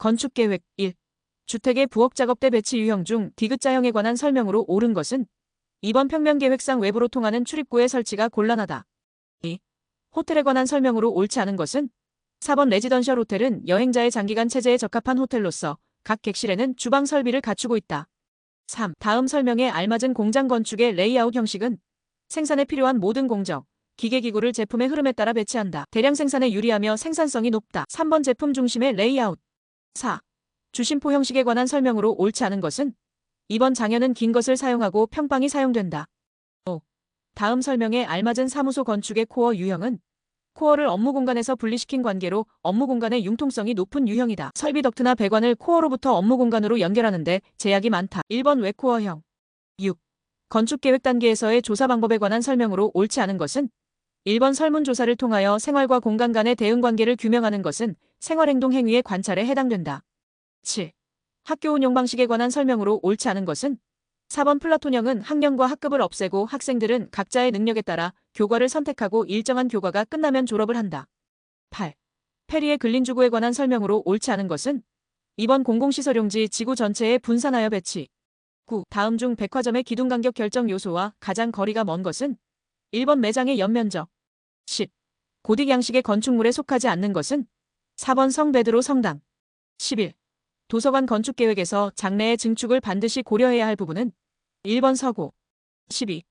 건축계획 1. 주택의 부엌작업대 배치 유형 중 디귿자형에 관한 설명으로 옳은 것은 2번 평면계획상 외부로 통하는 출입구의 설치가 곤란하다. 2. 호텔에 관한 설명으로 옳지 않은 것은 4번 레지던셜 호텔은 여행자의 장기간 체제에 적합한 호텔로서 각 객실에는 주방 설비를 갖추고 있다. 3. 다음 설명에 알맞은 공장 건축의 레이아웃 형식은 생산에 필요한 모든 공정, 기계기구를 제품의 흐름에 따라 배치한다. 대량 생산에 유리하며 생산성이 높다. 3번 제품 중심의 레이아웃. 4. 주심포 형식에 관한 설명으로 옳지 않은 것은 2번 장현은 긴 것을 사용하고 평방이 사용된다. 5. 다음 설명에 알맞은 사무소 건축의 코어 유형은 코어를 업무 공간에서 분리시킨 관계로 업무 공간의 융통성이 높은 유형이다. 설비 덕트나 배관을 코어로부터 업무 공간으로 연결하는데 제약이 많다. 1번 외코어형. 6. 건축 계획 단계에서의 조사 방법에 관한 설명으로 옳지 않은 것은 1번 설문조사를 통하여 생활과 공간 간의 대응 관계를 규명하는 것은 생활행동 행위의 관찰에 해당된다. 7. 학교 운영 방식에 관한 설명으로 옳지 않은 것은 4번 플라톤형은 학년과 학급을 없애고 학생들은 각자의 능력에 따라 교과를 선택하고 일정한 교과가 끝나면 졸업을 한다. 8. 페리의 근린주구에 관한 설명으로 옳지 않은 것은 2번 공공시설용지 지구 전체에 분산하여 배치. 9. 다음 중 백화점의 기둥간격 결정 요소와 가장 거리가 먼 것은 1번 매장의 연면적. 10. 고딕 양식의 건축물에 속하지 않는 것은 4번 성베드로 성당. 11. 도서관 건축 계획에서 장래의 증축을 반드시 고려해야 할 부분은 1번 서고 12.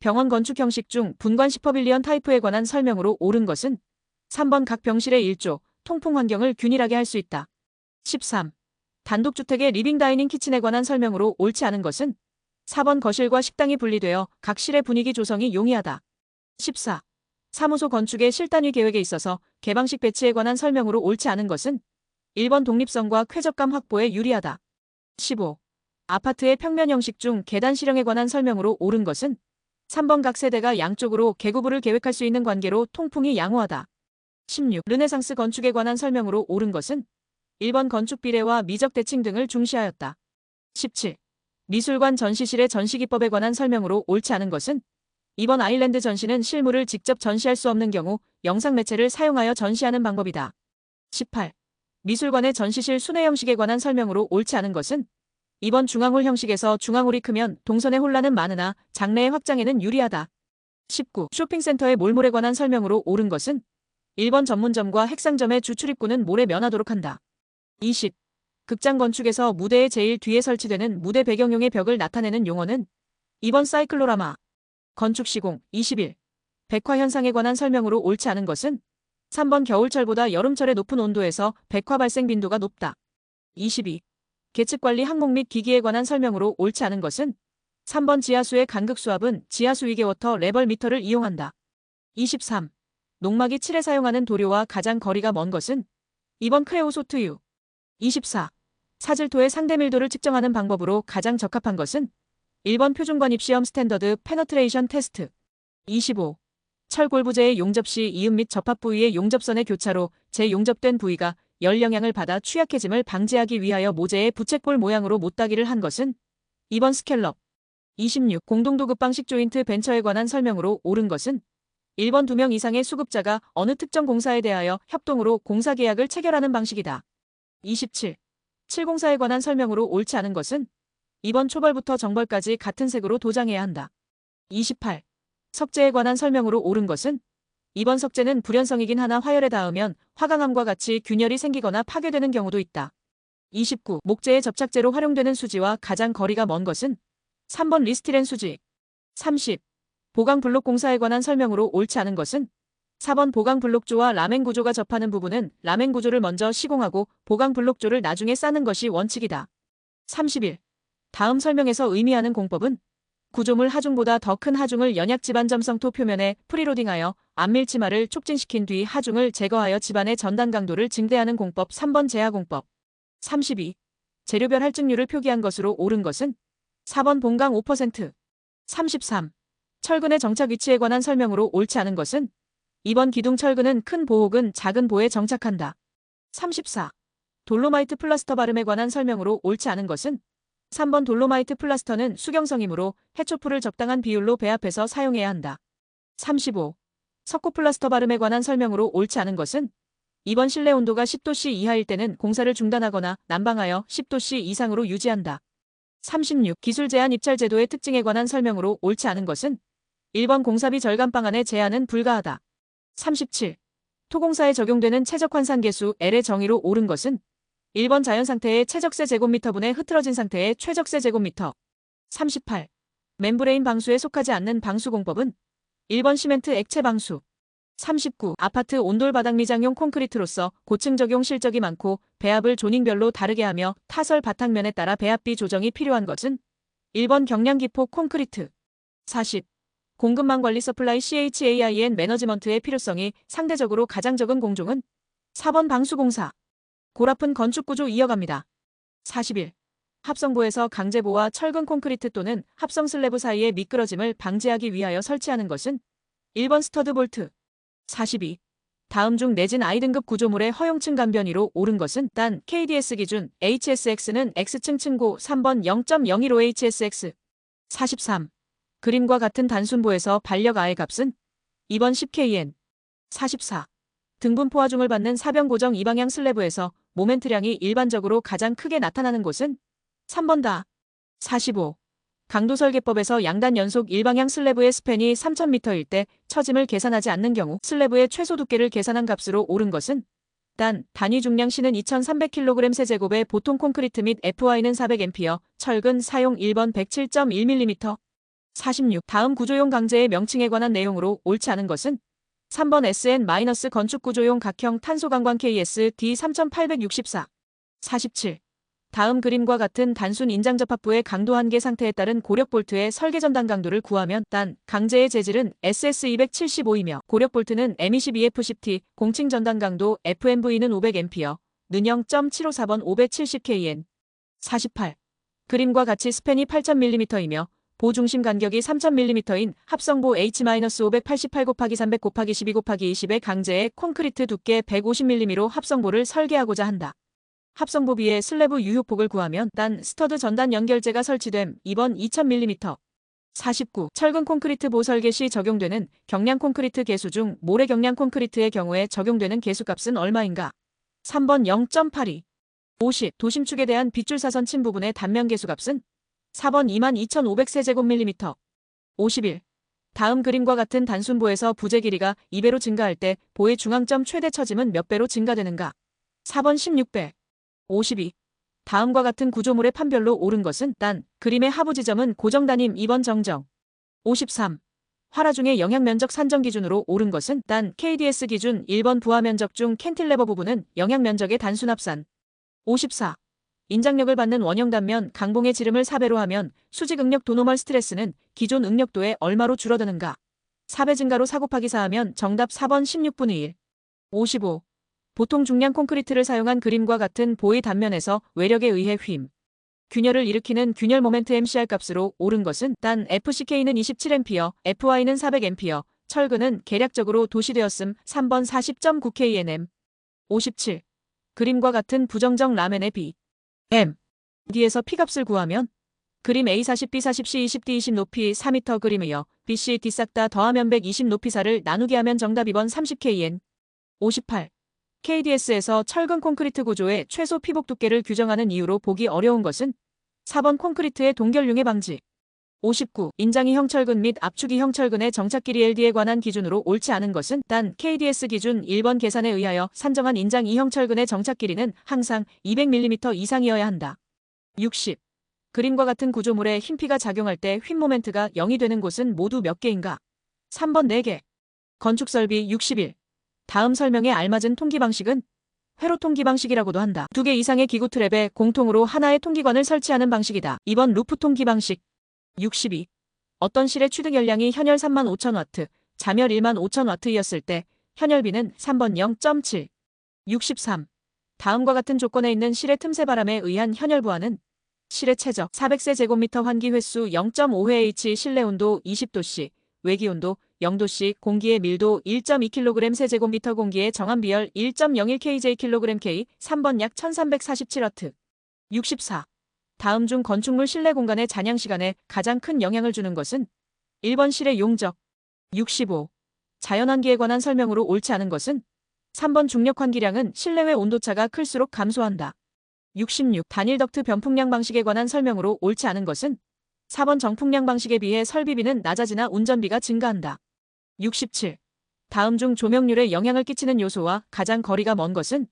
병원 건축 형식 중 분관 10퍼빌리언 타이프에 관한 설명으로 옳은 것은 3번 각 병실의 1조, 통풍 환경을 균일하게 할 수 있다. 13. 단독주택의 리빙 다이닝 키친에 관한 설명으로 옳지 않은 것은 4번 거실과 식당이 분리되어 각 실의 분위기 조성이 용이하다. 14. 사무소 건축의 실단위 계획에 있어서 개방식 배치에 관한 설명으로 옳지 않은 것은 1번 독립성과 쾌적감 확보에 유리하다. 15. 아파트의 평면 형식 중 계단 실형에 관한 설명으로 옳은 것은 3번 각 세대가 양쪽으로 개구부를 계획할 수 있는 관계로 통풍이 양호하다. 16. 르네상스 건축에 관한 설명으로 옳은 것은 1번 건축 비례와 미적 대칭 등을 중시하였다. 17. 미술관 전시실의 전시기법에 관한 설명으로 옳지 않은 것은 2번 아일랜드 전시는 실물을 직접 전시할 수 없는 경우 영상 매체를 사용하여 전시하는 방법이다. 18. 미술관의 전시실 순회 형식에 관한 설명으로 옳지 않은 것은 이번 중앙홀 형식에서 중앙홀이 크면 동선의 혼란은 많으나 장래의 확장에는 유리하다. 19. 쇼핑센터의 몰몰에 관한 설명으로 옳은 것은 1번 전문점과 핵상점의 주출입구는 몰에 면하도록 한다. 20. 극장 건축에서 무대의 제일 뒤에 설치되는 무대 배경용의 벽을 나타내는 용어는 2번 사이클로라마. 건축 시공 21. 백화 현상에 관한 설명으로 옳지 않은 것은 3번 겨울철보다 여름철의 높은 온도에서 백화 발생 빈도가 높다. 22. 계측관리 항목 및 기기에 관한 설명으로 옳지 않은 것은 3번 지하수의 간극 수압은 지하수 위계워터 레벌 미터를 이용한다. 23. 농막이 칠에 사용하는 도료와 가장 거리가 먼 것은 2번 크레오소트유. 24. 사질토의 상대 밀도를 측정하는 방법으로 가장 적합한 것은 1번 표준관 입 시험 스탠더드 페너트레이션 테스트. 25. 철골부재의 용접 시 이음 및 접합 부위의 용접선의 교차로 재용접된 부위가 열 영향을 받아 취약해짐을 방지하기 위하여 모재의 부채꼴 모양으로 못따기를 한 것은 2번 스켈럽. 26. 공동도급 방식 조인트 벤처에 관한 설명으로 옳은 것은 1번 2명 이상의 수급자가 어느 특정 공사에 대하여 협동으로 공사 계약을 체결하는 방식이다. 27. 7공사에 관한 설명으로 옳지 않은 것은 2번 초벌부터 정벌까지 같은 색으로 도장해야 한다. 28. 석재에 관한 설명으로 옳은 것은 이번 석재는 불연성이긴 하나 화열에 닿으면 화강암과 같이 균열이 생기거나 파괴되는 경우도 있다. 29. 목재의 접착제로 활용되는 수지와 가장 거리가 먼 것은 3번 리스티렌 수지. 30. 보강 블록 공사에 관한 설명으로 옳지 않은 것은 4번 보강 블록조와 라멘 구조가 접하는 부분은 라멘 구조를 먼저 시공하고 보강 블록조를 나중에 싸는 것이 원칙이다. 31. 다음 설명에서 의미하는 공법은 구조물 하중보다 더 큰 하중을 연약 집안 점성토 표면에 프리로딩하여 안밀 치마를 촉진시킨 뒤 하중을 제거하여 집안의 전단 강도를 증대하는 공법 3번 제하 공법 32. 재료별 할증률을 표기한 것으로 옳은 것은 4번 본강 5% 33. 철근의 정착 위치에 관한 설명으로 옳지 않은 것은 2번 기둥 철근은 큰 보호근 작은 보에 정착한다. 34. 돌로마이트 플라스터 발음에 관한 설명으로 옳지 않은 것은 3번 돌로마이트 플라스터는 수경성이므로 해초풀을 적당한 비율로 배합해서 사용해야 한다. 35. 석고 플라스터 발음에 관한 설명으로 옳지 않은 것은 2번 실내 온도가 10도씨 이하일 때는 공사를 중단하거나 난방하여 10도씨 이상으로 유지한다. 36. 기술 제한 입찰 제도의 특징에 관한 설명으로 옳지 않은 것은 1번 공사비 절감 방안의 제한은 불가하다. 37. 토공사에 적용되는 최적 환산 계수 L의 정의로 옳은 것은 1번 자연 상태의 최적세 제곱미터분의 흐트러진 상태의 최적세 제곱미터. 38. 멤브레인 방수에 속하지 않는 방수 공법은 1번 시멘트 액체 방수. 39. 아파트 온돌 바닥 미장용 콘크리트로서 고층 적용 실적이 많고 배합을 조닝별로 다르게 하며 타설 바탕면에 따라 배합비 조정이 필요한 것은 1번 경량기포 콘크리트. 40. 공급망 관리 서플라이 CHAIN 매너지먼트의 필요성이 상대적으로 가장 적은 공종은 4번 방수공사. 고라픈 건축구조 이어갑니다. 41. 합성부에서 강제보와 철근 콘크리트 또는 합성 슬래브 사이의 미끄러짐을 방지하기 위하여 설치하는 것은 1번 스터드 볼트. 42. 다음 중 내진 I등급 구조물의 허용층 간변이로 옳은 것은 단 KDS 기준 HSX는 X층 층고 3번 0.015 HSX. 43. 그림과 같은 단순보에서 반력 I의 값은 2번 10KN. 44. 등분 포화중을 받는 사변 고정 이방향 슬래브에서 모멘트량이 일반적으로 가장 크게 나타나는 곳은 3번 다. 45. 강도 설계법에서 양단 연속 일방향 슬래브의 스팬이 3000m일 때 처짐을 계산하지 않는 경우 슬래브의 최소 두께를 계산한 값으로 옳은 것은 단 단위 중량 C는 2300kg 세제곱의 보통 콘크리트 및 FY는 400A, 철근 사용 1번 107.1mm. 46. 다음 구조용 강제의 명칭에 관한 내용으로 옳지 않은 것은 3번 SN- 건축구조용 각형 탄소강광 KS D3864. 47. 다음 그림과 같은 단순 인장접합부의 강도 한계 상태에 따른 고력 볼트의 설계 전단 강도를 구하면 단 강제의 재질은 SS275이며 고력 볼트는 M22F10T 공칭 전단 강도 FMV는 500A 는 0.754번 570KN 48 그림과 같이 스팬이 8000mm이며 보중심 간격이 3000mm인 합성보 H-588 곱하기 300 곱하기 12 곱하기 20의 강제의 콘크리트 두께 150mm로 합성보를 설계하고자 한다. 합성부 비의 슬래브 유효폭을 구하면 단 스터드 전단 연결재가 설치됨 2번 2000mm 49. 철근 콘크리트 보 설계 시 적용되는 경량 콘크리트 개수 중 모래 경량 콘크리트의 경우에 적용되는 개수값은 얼마인가? 3번 0.82 50. 도심축에 대한 빗줄 사선 침 부분의 단면 개수값은 4번 22,500세제곱밀리미터 51. 다음 그림과 같은 단순보에서 부재 길이가 2배로 증가할 때 보의 중앙점 최대 처짐은 몇 배로 증가되는가? 4번 16배 52. 다음과 같은 구조물의 판별로 옳은 것은 단 그림의 하부 지점은 고정 단임 2번 정정. 53. 화라 중의 영향 면적 산정 기준으로 옳은 것은 단 KDS 기준 1번 부하 면적 중 캔틸레버 부분은 영향 면적의 단순 합산. 54. 인장력을 받는 원형 단면 강봉의 지름을 4배로 하면 수직 응력 도노멀 스트레스는 기존 응력도에 얼마로 줄어드는가? 4배 증가로 4 곱하기 4하면 정답 4번 16분의 1. 55. 보통 중량 콘크리트를 사용한 그림과 같은 보의 단면에서 외력에 의해 휨. 균열을 일으키는 균열 모멘트 MCR 값으로 옳은 것은 단 FCK는 27A, FY는 400A, 철근은 계략적으로 도시되었음 3번 40.9KNM. 57. 그림과 같은 부정적 라멘의 B. M. D에서 P값을 구하면 그림 A40, B40, C20, D20 높이 4m 그림이여 BC, D 싹 다 더하면 120 높이사를 나누게 하면 정답 2번 30KN. 58. KDS에서 철근 콘크리트 구조의 최소 피복 두께를 규정하는 이유로 보기 어려운 것은 4번 콘크리트의 동결융해 방지 59. 인장이 형 철근 및 압축이 형 철근의 정착 길이 LD에 관한 기준으로 옳지 않은 것은 단 KDS 기준 1번 계산에 의하여 산정한 인장 이형 철근의 정착 길이는 항상 200mm 이상이어야 한다. 60. 그림과 같은 구조물에 흰피가 작용할 때휨 모멘트가 0이 되는 곳은 모두 몇 개인가? 3번 4개. 건축설비 61. 다음 설명에 알맞은 통기 방식은 회로 통기 방식이라고도 한다. 두 개 이상의 기구 트랩에 공통으로 하나의 통기관을 설치하는 방식이다. 2번 루프 통기 방식 62. 어떤 실의 취득 열량이 현열 3만 5천 와트, 자멸 1만 5천 와트이었을 때 현열비는 3번 0.7. 63. 다음과 같은 조건에 있는 실의 틈새 바람에 의한 현열 부하는 실의 최적 400세 제곱미터 환기 횟수 0.5회 H 실내 온도 20도씨, 외기 온도 0도씨, 공기의 밀도 1.2kg 세제곱미터 공기의 정한 비열 1.01 kJ/kg 3번 약 1347W. 64. 다음 중 건축물 실내 공간의 잔향 시간에 가장 큰 영향을 주는 것은 1번 실의 용적. 65. 자연환기에 관한 설명으로 옳지 않은 것은 3번 중력 환기량은 실내외 온도차가 클수록 감소한다. 66. 단일 덕트 변풍량 방식에 관한 설명으로 옳지 않은 것은 4번 정풍량 방식에 비해 설비비는 낮아지나 운전비가 증가한다. 67. 다음 중 조명률에 영향을 끼치는 요소와 가장 거리가 먼 것은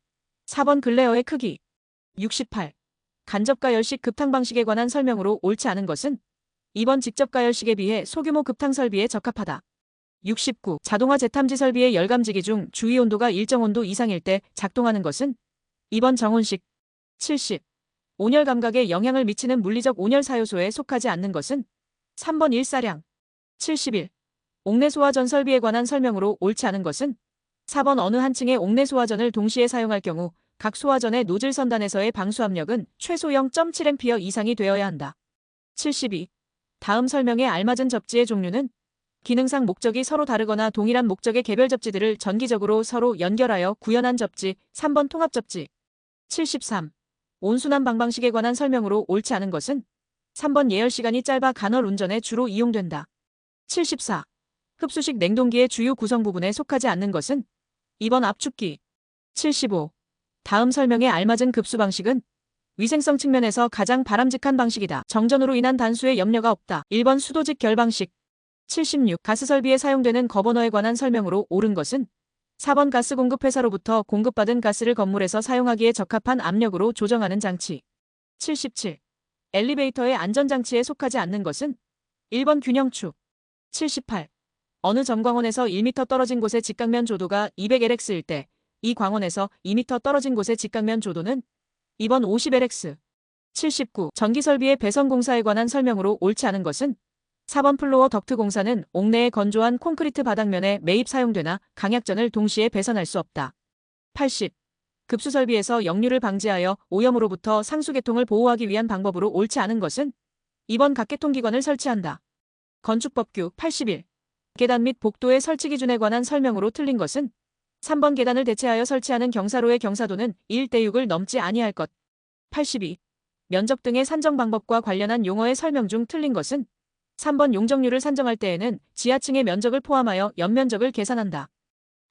4번 글레어의 크기. 68. 간접가열식 급탕 방식에 관한 설명으로 옳지 않은 것은 2번 직접가열식에 비해 소규모 급탕 설비에 적합하다. 69. 자동화 제탐지 설비의 열감지기 중 주위 온도가 일정 온도 이상일 때 작동하는 것은 2번 정온식. 70. 온열 감각에 영향을 미치는 물리적 온열 사요소에 속하지 않는 것은 3번 일사량. 71. 옥내 소화전 설비에 관한 설명으로 옳지 않은 것은 4번 어느 한 층의 옥내 소화전을 동시에 사용할 경우 각 소화전의 노즐 선단에서의 방수 압력은 최소 0.7A 이상이 되어야 한다. 72. 다음 설명에 알맞은 접지의 종류는 기능상 목적이 서로 다르거나 동일한 목적의 개별 접지들을 전기적으로 서로 연결하여 구현한 접지, 3번 통합 접지. 73. 온순환 방방식에 관한 설명으로 옳지 않은 것은 3번 예열 시간이 짧아 간헐 운전에 주로 이용된다. 74. 흡수식 냉동기의 주요 구성 부분에 속하지 않는 것은 2번 압축기. 75. 다음 설명에 알맞은 급수 방식은 위생성 측면에서 가장 바람직한 방식이다. 정전으로 인한 단수에 염려가 없다. 1번 수도직 결 방식. 76. 가스 설비에 사용되는 거버너에 관한 설명으로 옳은 것은 4번 가스 공급 회사로부터 공급받은 가스를 건물에서 사용하기에 적합한 압력으로 조정하는 장치. 77. 엘리베이터의 안전장치에 속하지 않는 것은 1번 균형축. 78. 어느 전광원에서 1m 떨어진 곳의 직각면 조도가 200lx일 때 이 광원에서 2m 떨어진 곳의 직각면 조도는 2번 50lx. 79. 전기설비의 배선 공사에 관한 설명으로 옳지 않은 것은 4번 플로어 덕트 공사는 옥내의 건조한 콘크리트 바닥면에 매입 사용되나 강약전을 동시에 배선할 수 없다. 80. 급수설비에서 역류를 방지하여 오염으로부터 상수계통을 보호하기 위한 방법으로 옳지 않은 것은 2번 각계통기관을 설치한다. 건축법규 81. 계단 및 복도의 설치 기준에 관한 설명으로 틀린 것은 3번 계단을 대체하여 설치하는 경사로의 경사도는 1대 6을 넘지 아니할 것. 82. 면적 등의 산정 방법과 관련한 용어의 설명 중 틀린 것은 3번 용적률을 산정할 때에는 지하층의 면적을 포함하여 연면적을 계산한다.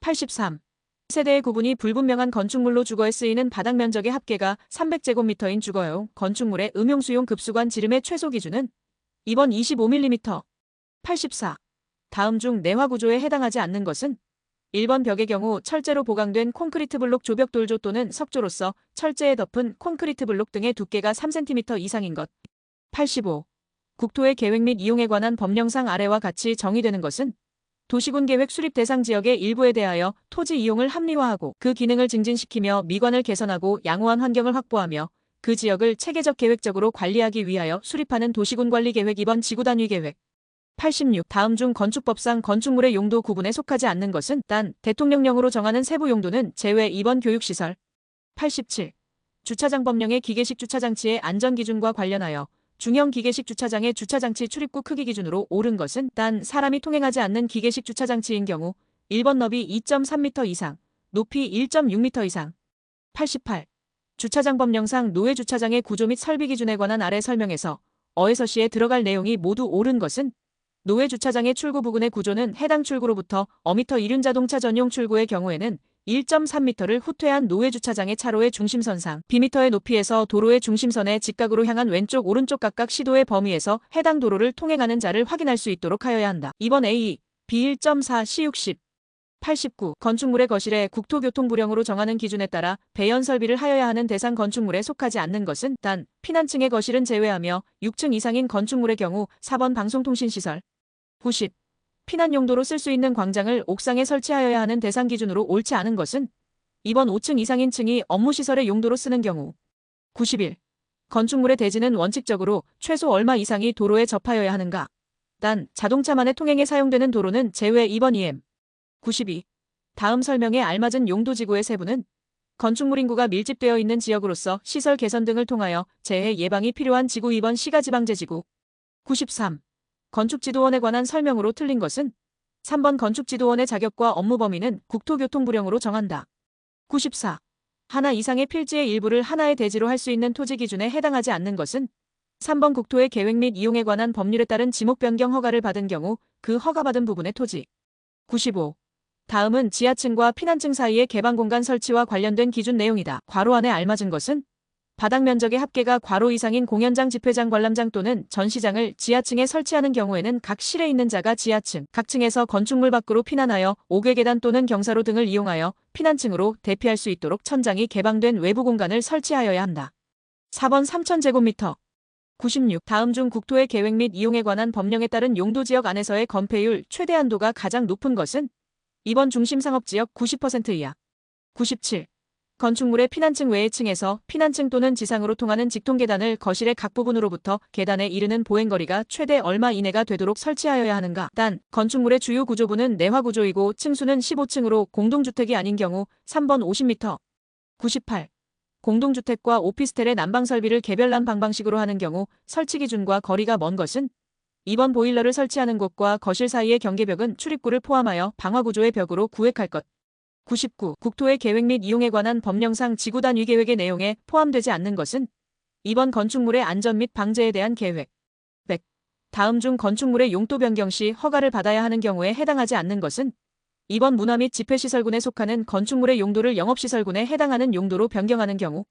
83. 세대의 구분이 불분명한 건축물로 주거에 쓰이는 바닥 면적의 합계가 300제곱미터인 주거용 건축물의 음용수용 급수관 지름의 최소 기준은 2번 25mm. 84. 다음 중 내화 구조에 해당하지 않는 것은 1번 벽의 경우 철제로 보강된 콘크리트 블록 조벽 돌조 또는 석조로서 철제에 덮은 콘크리트 블록 등의 두께가 3cm 이상인 것. 85. 국토의 계획 및 이용에 관한 법령상 아래와 같이 정의되는 것은 도시군 계획 수립 대상 지역의 일부에 대하여 토지 이용을 합리화하고 그 기능을 증진시키며 미관을 개선하고 양호한 환경을 확보하며 그 지역을 체계적 계획적으로 관리하기 위하여 수립하는 도시군 관리 계획 2번 지구단위 계획. 86. 다음 중 건축법상 건축물의 용도 구분에 속하지 않는 것은 단 대통령령으로 정하는 세부 용도는 제외 2번 교육시설. 87. 주차장 법령의 기계식 주차장치의 안전기준과 관련하여 중형 기계식 주차장의 주차장치 출입구 크기 기준으로 옳은 것은 단 사람이 통행하지 않는 기계식 주차장치인 경우 1번 너비 2.3m 이상, 높이 1.6m 이상. 88. 주차장 법령상 노외 주차장의 구조 및 설비 기준에 관한 아래 설명에서 어에서 시에 들어갈 내용이 모두 옳은 것은 노외 주차장의 출구 부근의 구조는 해당 출구로부터 어미터 이륜 자동차 전용 출구의 경우에는 1.3m를 후퇴한 노외 주차장의 차로의 중심선상 Bm의 높이에서 도로의 중심선에 직각으로 향한 왼쪽 오른쪽 각각 시도의 범위에서 해당 도로를 통행하는 자를 확인할 수 있도록 하여야 한다. 2번 A, B 1.4 C60 89. 건축물의 거실에 국토교통부령으로 정하는 기준에 따라 배연 설비를 하여야 하는 대상 건축물에 속하지 않는 것은 단 피난층의 거실은 제외하며 6층 이상인 건축물의 경우 4번 방송통신시설 90. 피난 용도로 쓸 수 있는 광장을 옥상에 설치하여야 하는 대상 기준으로 옳지 않은 것은 2번 5층 이상인 층이 업무시설의 용도로 쓰는 경우 91. 건축물의 대지는 원칙적으로 최소 얼마 이상이 도로에 접하여야 하는가. 단 자동차만의 통행에 사용되는 도로는 제외 2번 2M. 92. 다음 설명에 알맞은 용도 지구의 세부는 건축물 인구가 밀집되어 있는 지역으로서 시설 개선 등을 통하여 재해 예방이 필요한 지구 2번 시가지방제지구 93. 건축지도원에 관한 설명으로 틀린 것은 3번 건축지도원의 자격과 업무 범위는 국토교통부령으로 정한다. 94. 하나 이상의 필지의 일부를 하나의 대지로 할 수 있는 토지 기준에 해당하지 않는 것은 3번 국토의 계획 및 이용에 관한 법률에 따른 지목 변경 허가를 받은 경우 그 허가받은 부분의 토지. 95. 다음은 지하층과 피난층 사이의 개방 공간 설치와 관련된 기준 내용이다. 괄호 안에 알맞은 것은 바닥 면적의 합계가 괄호 이상인 공연장, 집회장, 관람장 또는 전시장을 지하층에 설치하는 경우에는 각 실에 있는 자가 지하층, 각 층에서 건축물 밖으로 피난하여 5개 계단 또는 경사로 등을 이용하여 피난층으로 대피할 수 있도록 천장이 개방된 외부 공간을 설치하여야 한다. 4번 3,000제곱미터 96. 다음 중 국토의 계획 및 이용에 관한 법령에 따른 용도 지역 안에서의 건폐율 최대 한도가 가장 높은 것은 2번 중심상업지역 90% 이하. 97. 건축물의 피난층 외의 층에서 피난층 또는 지상으로 통하는 직통 계단을 거실의 각 부분으로부터 계단에 이르는 보행거리가 최대 얼마 이내가 되도록 설치하여야 하는가. 단, 건축물의 주요 구조부는 내화 구조이고 층수는 15층으로 공동주택이 아닌 경우 3번 50m. 98. 공동주택과 오피스텔의 난방 설비를 개별난 방방식으로 하는 경우 설치 기준과 거리가 먼 것은 2번 보일러를 설치하는 곳과 거실 사이의 경계벽은 출입구를 포함하여 방화구조의 벽으로 구획할 것. 99. 국토의 계획 및 이용에 관한 법령상 지구 단위 계획의 내용에 포함되지 않는 것은 2번 건축물의 안전 및 방제에 대한 계획. 100. 다음 중 건축물의 용도 변경 시 허가를 받아야 하는 경우에 해당하지 않는 것은 2번 문화 및 집회시설군에 속하는 건축물의 용도를 영업시설군에 해당하는 용도로 변경하는 경우